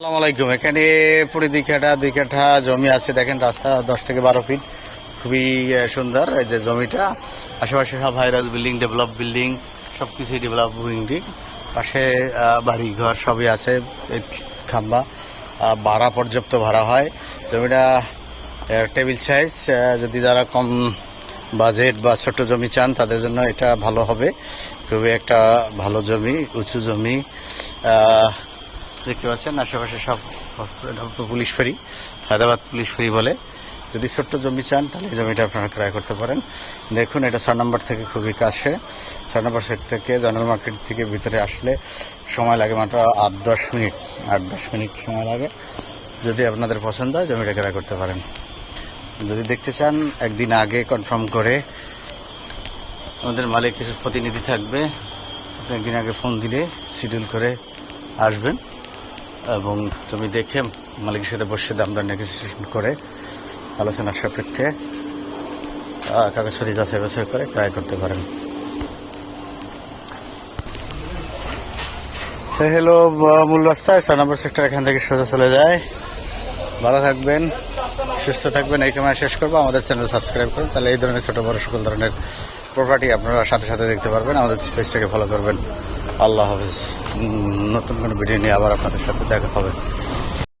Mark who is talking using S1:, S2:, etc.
S1: আসসালামু আলাইকুম। এখানে পুরী দুই কাঠা দুই কাঠা জমি আছে, দেখেন রাস্তা দশ থেকে বারো ফিট খুবই সুন্দর, এই যে জমিটা। আশেপাশে সব হাইরাজ বিল্ডিং ডেভেলপ বিল্ডিং সব কিছুই ডেভেলপ বিল্ডিং পাশে বাড়ি ঘর সবই আছে খাম্বা। ভাড়া পর্যাপ্ত ভাড়া হয়। জমিটা টেবিল সাইজ যদি যারা কম বাজেট বা ছোট জমি চান, তাদের জন্য এটা ভালো হবে। খুবই একটা ভালো জমি, উঁচু জমি। দেখতে পাচ্ছেন, আশেপাশে সব পুলিশ ফেরি, হায়দ্রাবাদ পুলিশ ফেরি বলে। যদি ছোট্ট জমি চান, তাহলে জমিটা আপনারা ক্রয় করতে পারেন। দেখুন, এটা ছয় নম্বর থেকে খুবই কাছে। ছয় নম্বর সেট থেকে জেনারেল মার্কেট থেকে ভিতরে আসলে সময় লাগে মাত্র আট দশ মিনিট, আট দশ মিনিট সময় লাগে। যদি আপনাদের পছন্দ হয়, জমিটা ক্রয় করতে পারেন। যদি দেখতে চান, একদিন আগে কনফার্ম করে আমাদের মালিক কিছু প্রতিনিধি থাকবে। আপনি একদিন আগে ফোন দিলে শিডিউল করে আসবেন। এবং তুমি দেখে মালিকের সাথে বসে দাম দর নেগোসিয়েশন করে আলোচনার সাপেক্ষে আহ, কাগজপত্র যাচাই বাছাই করে ক্রয় করতে পারেন। হ্যালো মূল রাস্তায় ছয় নম্বর সেক্টর এখান থেকে সোজা চলে যায়। ভালো থাকবেন সুস্থ থাকবেন এই কামায় শেষ করব। আমাদের চ্যানেল সাবস্ক্রাইব করুন তাহলে এই ধরনের ছোট বড় সকল ধরনের প্রপার্টি আপনারা সাথে সাথে দেখতে পারবেন। আমাদের পেজটাকে ফলো করবেন। আল্লাহ হাফিজ। নতুন কোনো ভিডিও নিয়ে আবার আপনাদের সাথে দেখা হবে।